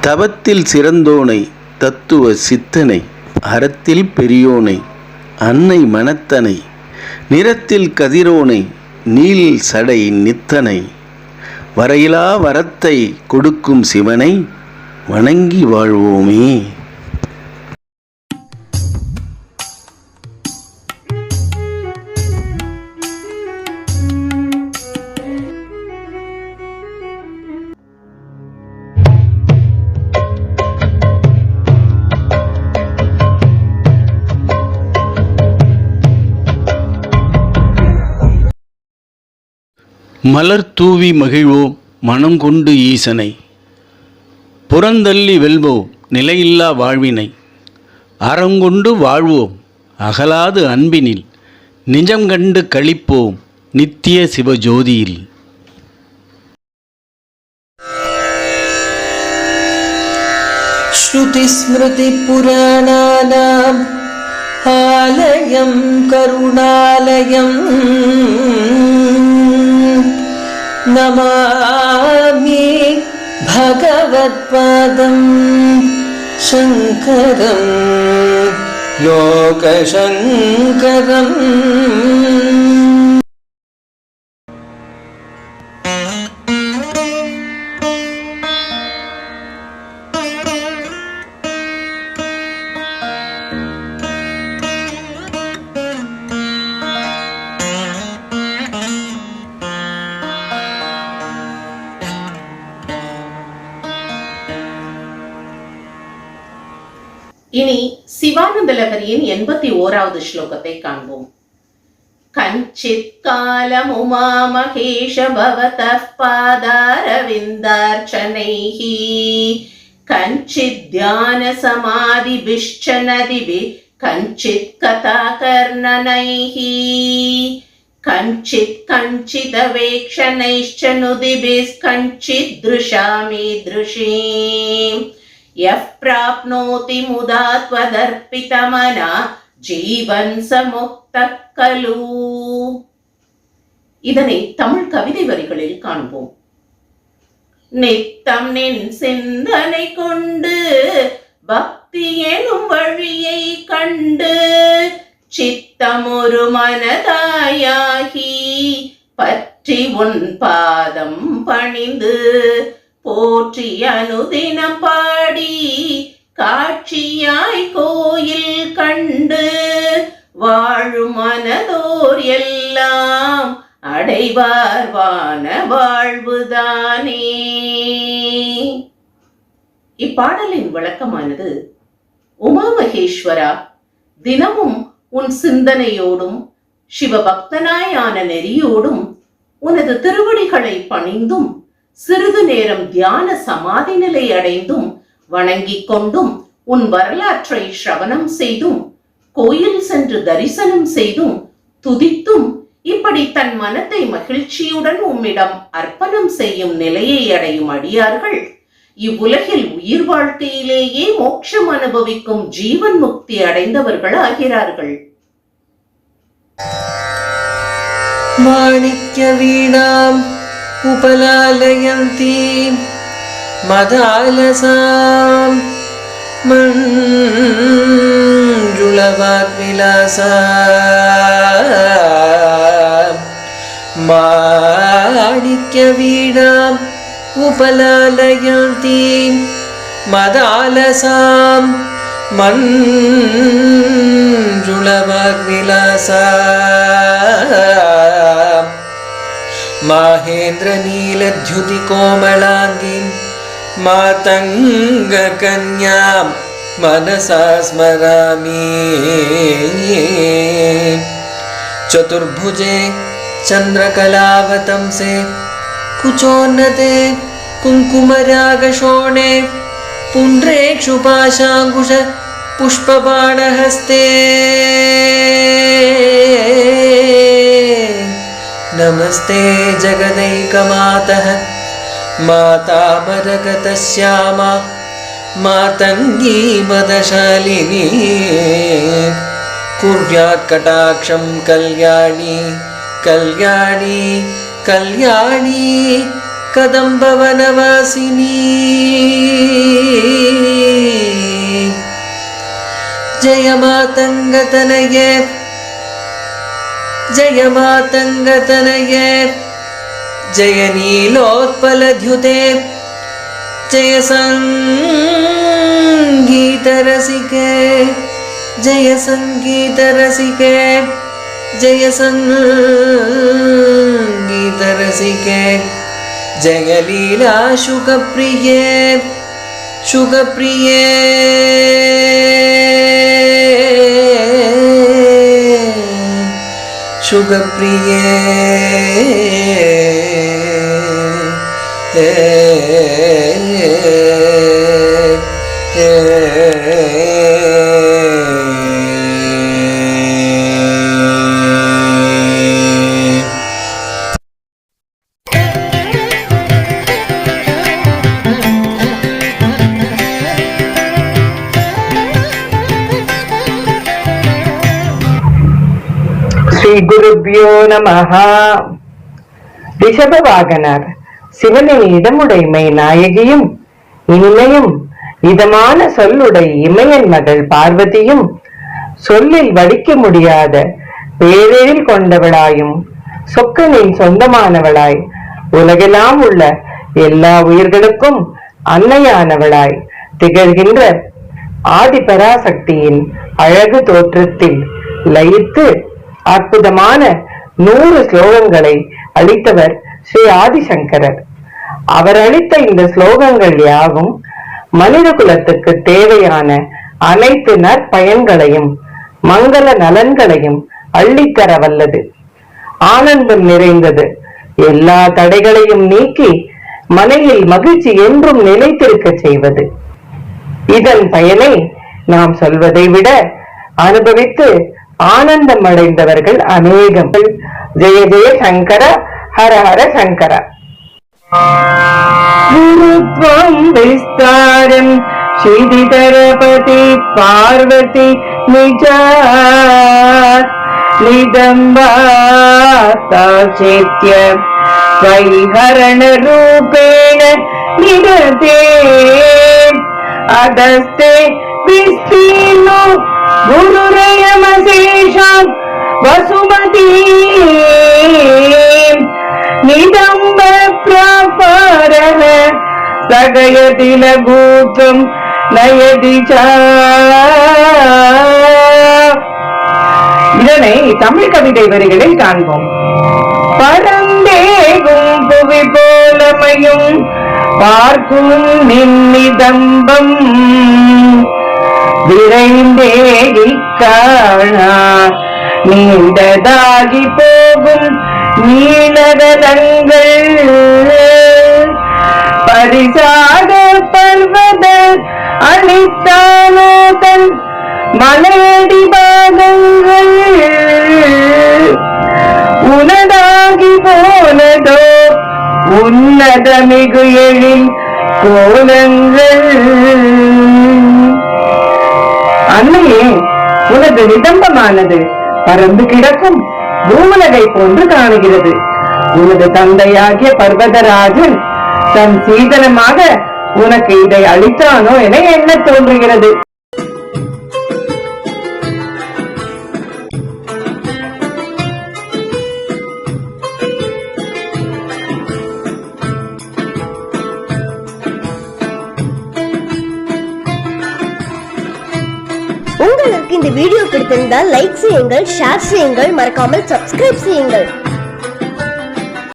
தவத்தில் சிறந்தோனை தத்துவ சித்தனை அறத்தில் பெரியோனை அன்னை மனத்தனை நிறத்தில் கதிரோனை நீல் சடை நித்தனை வரையிலா வரத்தை கொடுக்கும் சிவனை வணங்கி வாழ்வோமே. மலர் தூவி மகிழ்வோம் மனம் கொண்டு ஈசனை. புறந்தள்ளி வெல்வோம் நிலையில்லா வாழ்வினை. அறங்கொண்டு வாழ்வோம் அகலாது அன்பினில். நிஜம் கண்டு கழிப்போம் நித்திய சிவஜோதியில். ஸ்ருதிஸ்மிருதிபுராணானாம் ஆலயம் கருணாலயம். നമാമി ഭഗവത്പാദം ശങ്കരം ലോകശങ്കരം இனி சிவானந்த லகரியின் எண்பத்தி ஓராவது ஸ்லோகத்தை காண்போம். கஞ்சித் காலம் உமா மகேஷ பவத பாதாரவிந்தார்ச்சனைः கஞ்சித் தியான சமாதிபிஷ்ச நதிபி கஞ்சித் கதா கர்ணனைः கஞ்சித் கஞ்சிதவேக்ஷணைஷ்ச நுதிபிஸ் கஞ்சித் திருஷாமி திருஷீம் यः प्राप्नोति मुदा त्वदर्पितमना ஜீவன் சமுக்தக் கலு இதனை தமிழ் கவிதை வரிகளில் காண்போம் நித்தம் நின் சிந்தனை கொண்டு பக்தி எனும் வழியை கண்டு சித்தம் ஒரு மனதாயாகி பற்றி உன் பாதம் பணிந்து போற்றி அனுதினம் பாடி காட்சியாய் கோயில் கண்டு வாழும் மனதோர் எல்லாம் அடைவார் வான வாழ்வுதானே. இப்பாடலின் விளக்கமானது உமா மகேஸ்வரா தினமும் உன் சிந்தனையோடும் சிவபக்தனாயான நெறியோடும் உனது திருவடிகளை பணிந்தும் சிறிது நேரம் தியான சமாதி நிலை அடைந்தும் வணங்கிக் கொண்டும் உன் வரலாற்றை சிரவணம் செய்தும் கோயில் சென்று தரிசனம் செய்தும் துதித்தும் இப்படி தன் மனத்தை மகிழ்ச்சியுடன் உம்மிடம் அர்ப்பணம் செய்யும் நிலையை அடையும் அடியார்கள். இவ்வுலகில் உயிர் வாழ்க்கையிலேயே மோட்சம் அனுபவிக்கும் ஜீவன் முக்தி அடைந்தவர்கள் ஆகிறார்கள் மாணிக்க வீணாம். उपलालयन्ती मदालसाम् मञ्जुलवाग्विलासा माणिक्यवीणाम् उपलालयन्ती मदालसाम् मञ्जुलवाग्विलासा माहेन्द्रनीलद्युतिकोमलाङ्गीं मातङ्गकन्यां मनसा स्मरामि। चतुर्भुजे चन्द्रकलावतंसे कुचोन्नते कुङ्कुमरागशोणे पुण्ड्रेक्षुपाशाङ्कुश पुष्पबाणहस्ते। नमस्ते जगदैकमातः माता मातामरगतश्यामा मातङ्गीमदशालिनी कुर्यात् कटाक्षं कल्याणी कल्याणी कल्याणी कदम्बवनवासिनी। जय मातङ्गतनयेत् जय मातङ्गतनये जय नीलोत्पलद्युते जय सङ्गीतरसिके जय सङ्गीतरसिके जय सङ्गीतरसिके जय लीला शुकप्रिये। സുഖപ്രിയേ ഏ ஸ்ரீ நமஹா. ரிஷப சிவனின் இடமுடைமை நாயகியும் இனிமையும் இதமான சொல்லுடை இமையன் மகள் பார்வதியும் சொல்லில் வடிக்க முடியாத பேரெழில் கொண்டவளாயும் சொக்கனின் சொந்தமானவளாய் உலகெல்லாம் உள்ள எல்லா உயிர்களுக்கும் அன்னையானவளாய் திகழ்கின்ற ஆதிபராசக்தியின் அழகு தோற்றத்தில் லயித்து அற்புதமான நூறு ஸ்லோகங்களை அளித்தவர் ஸ்ரீ ஆதிசங்கரர். அவர் அளித்த இந்த ஸ்லோகங்கள் யாவும் மனித குலத்துக்கு தேவையான அனைத்து நற்பயன்களையும் மங்கள நலன்களையும் அள்ளித்தர வல்லது. ஆனந்தம் நிறைந்தது. எல்லா தடைகளையும் நீக்கி மனையில் மகிழ்ச்சி என்றும் நிலைத்திருக்கச் செய்வது. இதன் பயனை நாம் சொல்வதை விட அனுபவித்து ஆனந்தம் அடைந்தவர்கள் அநேகம் ஜெய ஜெய சங்கர ஹர ஹர சங்கர குருத்வம் விஸ்தாரம் ஸ்ரீதரபதி பார்வதி நிஜாத் निदम्बाताचेत्य वैहरणरूपेण निगते अधस्ते विस्तीर्णो गुरुरयमशेषाम् वसुमती निदम्ब प्रापारः स्थगयति लघूत्वम् नयति च இதனை தமிழ் கவிதை வரிகளில் காண்போம் பரந்தேகும் புவி போலமையும் பார்க்கும் நின்னிதம்பம் விரைந்தேகி காணா நீண்டதாகி போகும் நீளகலங்கள் பரிசாக பர்வத அளித்தானோ தன் மலையடி பாகங்கள். உனதாகி போனதோ உன்னத மிகு எழில் கோலங்கள். அன்னையே உனது நிதம்பமானது பறந்து கிடக்கும் பூமலகை போன்று காணுகிறது. உனது தந்தையாகிய பர்வதராஜன் தன் சீதனமாக உனக்கு இதை அளித்தானோ என என்ன தோன்றுகிறது. பிடித்திருந்தால் லைக் செய்யுங்கள் ஷேர் செய்யுங்கள். மறக்காமல் சப்ஸ்கிரைப் செய்யுங்கள்.